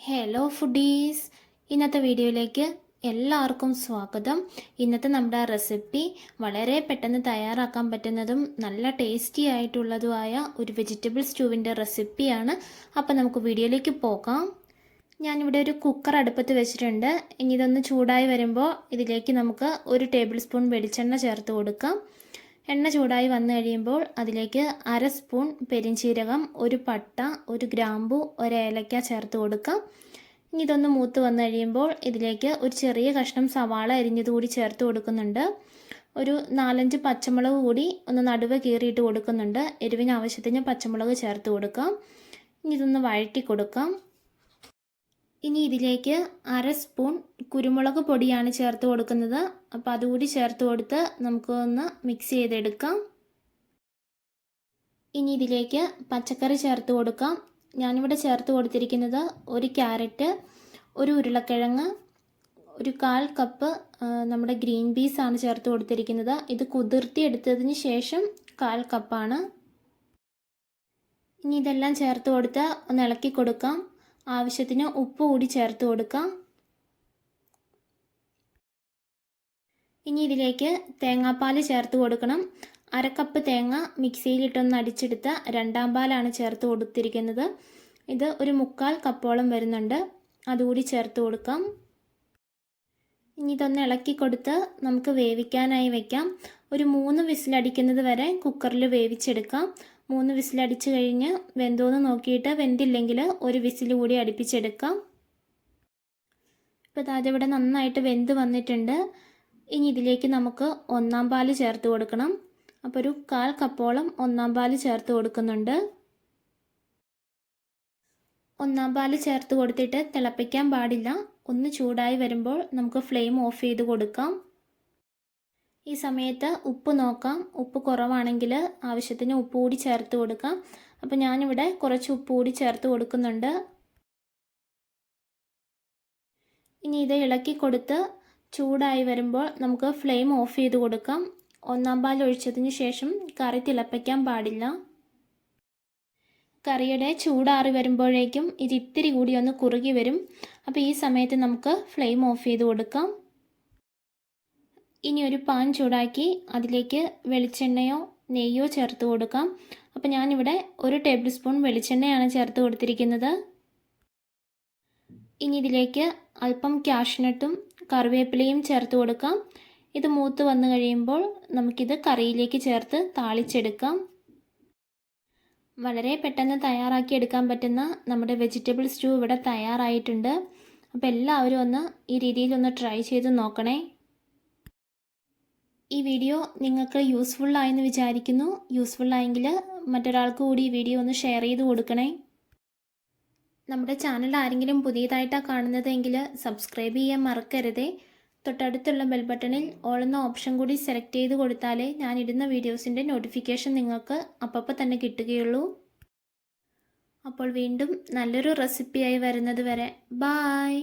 Hello foodies ഇന്നത്തെ വീഡിയോയിലേക്ക് എല്ലാവർക്കും സ്വാഗതം. ഇന്നത്തെ നമ്മുടെ റെസിപ്പി വളരെ പെട്ടെന്ന് തയ്യാറാക്കാൻ പറ്റുന്നതും നല്ല ടേസ്റ്റി ആയിട്ടുള്ളതുമായ ഒരു വെജിറ്റബിൾ സ്റ്റൂവിന്റെ റെസിപ്പിയാണ് അപ്പോൾ നമുക്ക് വീഡിയോയിലേക്ക് പോകാം. ഞാനിവിടെ ഒരു കുക്കർ അടുപ്പത്ത് വെച്ചിട്ടുണ്ട്. ഇനി ഇതൊന്ന് ചൂടായി വരുമ്പോൾ ഇതിലേക്ക് നമുക്ക് ഒരു ടേബിൾ സ്പൂൺ വെളിച്ചെണ്ണ ചേർത്ത് കൊടുക്കാം. എണ്ണ ചൂടായി വന്നു കഴിയുമ്പോൾ അതിലേക്ക് അര സ്പൂൺ പെരിഞ്ചീരകം ഒരു പട്ട ഒരു ഗ്രാമ്പു ഒരു ഏലക്ക ചേർത്ത് കൊടുക്കാം. ഇനി ഇതൊന്ന് മൂത്ത് വന്നു കഴിയുമ്പോൾ ഇതിലേക്ക് ഒരു ചെറിയ കഷ്ണം സവാള അരിഞ്ഞത് കൂടി ചേർത്ത് കൊടുക്കുന്നുണ്ട്. ഒരു നാലഞ്ച് പച്ചമുളക് കൂടി ഒന്ന് നടുവ് കീറിയിട്ട് കൊടുക്കുന്നുണ്ട്. എരിവിന് ആവശ്യത്തിന് പച്ചമുളക് ചേർത്ത് കൊടുക്കാം. ഇനി ഇതൊന്ന് വഴറ്റി കൊടുക്കാം. ഇനി ഇതിലേക്ക് അര സ്പൂൺ കുരുമുളക് പൊടിയാണ് ചേർത്ത് കൊടുക്കുന്നത്. അപ്പോൾ അതുകൂടി ചേർത്ത് കൊടുത്ത് നമുക്കൊന്ന് മിക്സ് ചെയ്തെടുക്കാം. ഇനി ഇതിലേക്ക് പച്ചക്കറി ചേർത്ത് കൊടുക്കാം. ഞാനിവിടെ ചേർത്ത് കൊടുത്തിരിക്കുന്നത് ഒരു ക്യാരറ്റ് ഒരു ഉരുളക്കിഴങ്ങ് ഒരു കാൽ കപ്പ് നമ്മുടെ ഗ്രീൻ പീസ് ആണ് ചേർത്ത് കൊടുത്തിരിക്കുന്നത്. ഇത് കുതിർത്തി എടുത്തതിന് ശേഷം കാൽ കപ്പാണ്. ഇനി ഇതെല്ലാം ചേർത്ത് കൊടുത്ത് ഒന്ന് ഇളക്കി കൊടുക്കാം. ആവശ്യത്തിന് ഉപ്പ് കൂടി ചേർത്ത് കൊടുക്കാം. ഇനി ഇതിലേക്ക് തേങ്ങാപ്പാൽ ചേർത്ത് കൊടുക്കണം. അരക്കപ്പ് തേങ്ങ മിക്സിയിലിട്ടൊന്ന് അടിച്ചെടുത്ത രണ്ടാം പാലാണ് ചേർത്ത് കൊടുത്തിരിക്കുന്നത്. ഇത് ഒരു മുക്കാൽ കപ്പോളം വരുന്നുണ്ട്. അതുകൂടി ചേർത്ത് കൊടുക്കാം. ഇനി ഇതൊന്ന് ഇളക്കി കൊടുത്ത് നമുക്ക് വേവിക്കാനായി വെക്കാം. ഒരു മൂന്ന് വിസിലടിക്കുന്നത് വരെ കുക്കറിൽ വേവിച്ചെടുക്കാം. മൂന്ന് വിസിലടിച്ച് കഴിഞ്ഞ് വെന്തോന്ന് നോക്കിയിട്ട് വെന്തില്ലെങ്കിൽ ഒരു വിസിൽ കൂടി അടുപ്പിച്ചെടുക്കാം. ഇപ്പോൾ ഇവിടെ നന്നായിട്ട് വെന്ത് വന്നിട്ടുണ്ട്. ഇനി ഇതിലേക്ക് നമുക്ക് ഒന്നാം പാൽ ചേർത്ത് കൊടുക്കണം. അപ്പോൾ ഒരു കാൽ കപ്പോളം ഒന്നാം പാൽ ചേർത്ത് കൊടുക്കുന്നുണ്ട്. ഒന്നാം പാൽ ചേർത്ത് കൊടുത്തിട്ട് തിളപ്പിക്കാൻ പാടില്ല. ഒന്ന് ചൂടായി വരുമ്പോൾ നമുക്ക് ഫ്ലെയിം ഓഫ് ചെയ്ത് കൊടുക്കാം. ഈ സമയത്ത് ഉപ്പ് നോക്കാം. ഉപ്പ് കുറവാണെങ്കിൽ ആവശ്യത്തിന് ഉപ്പ് കൂടി ചേർത്ത് കൊടുക്കാം. അപ്പോൾ ഞാനിവിടെ കുറച്ച് ഉപ്പ് കൂടി ചേർത്ത് കൊടുക്കുന്നുണ്ട്. ഇനി ഇത് ഇളക്കി കൊടുത്ത് ചൂടായി വരുമ്പോൾ നമുക്ക് ഫ്ലെയിം ഓഫ് ചെയ്ത് കൊടുക്കാം. ഒന്നാം പാൽ ഒഴിച്ചതിന് ശേഷം കറി തിളപ്പിക്കാൻ പാടില്ല. കറിയുടെ ചൂടാറി വരുമ്പോഴേക്കും ഇത് ഇത്തിരി കൂടി ഒന്ന് കുറുകി വരും. അപ്പോൾ ഈ സമയത്ത് നമുക്ക് ഫ്ലെയിം ഓഫ് ചെയ്ത് കൊടുക്കാം. ഇനി ഒരു പാൻ ചൂടാക്കി അതിലേക്ക് വെളിച്ചെണ്ണയോ നെയ്യോ ചേർത്ത് കൊടുക്കാം. അപ്പോൾ ഞാനിവിടെ ഒരു ടേബിൾ സ്പൂൺ വെളിച്ചെണ്ണയാണ് ചേർത്ത് കൊടുത്തിരിക്കുന്നത്. ഇനി ഇതിലേക്ക് അല്പം ക്യാഷ്നട്ടും കറിവേപ്പിലയും ചേർത്ത് കൊടുക്കാം. ഇത് മൂത്ത് വന്നു കഴിയുമ്പോൾ നമുക്കിത് കറിയിലേക്ക് ചേർത്ത് താളിച്ചെടുക്കാം. വളരെ പെട്ടെന്ന് തയ്യാറാക്കി എടുക്കാൻ പറ്റുന്ന നമ്മുടെ വെജിറ്റബിൾ സ്റ്റൂ ഇവിടെ തയ്യാറായിട്ടുണ്ട്. അപ്പോൾ എല്ലാവരും ഒന്ന് ഈ രീതിയിലൊന്ന് ട്രൈ ചെയ്ത് നോക്കണേ. ഈ വീഡിയോ നിങ്ങൾക്ക് യൂസ്ഫുൾ ആയെന്ന് വിചാരിക്കുന്നു. യൂസ്ഫുൾ ആയെങ്കിൽ മറ്റൊരാൾക്ക് കൂടി ഈ വീഡിയോ ഒന്ന് ഷെയർ ചെയ്ത് കൊടുക്കണേ. നമ്മുടെ ചാനൽ ആരെങ്കിലും പുതിയതായിട്ടാണ് കാണുന്നതെങ്കിൽ സബ്സ്ക്രൈബ് ചെയ്യാൻ മറക്കരുതേ. തൊട്ടടുത്തുള്ള ബെൽ ബട്ടണിൽ ഓൾ എന്ന ഓപ്ഷൻ കൂടി സെലക്ട് ചെയ്ത് കൊടുത്താലേ ഞാൻ ഇടുന്ന വീഡിയോസിന്റെ നോട്ടിഫിക്കേഷൻ നിങ്ങൾക്ക് അപ്പപ്പോൾ തന്നെ കിട്ടുകയുള്ളൂ. അപ്പോൾ വീണ്ടും നല്ലൊരു റെസിപ്പിയായി വരുന്നത് വരെ. ബായ്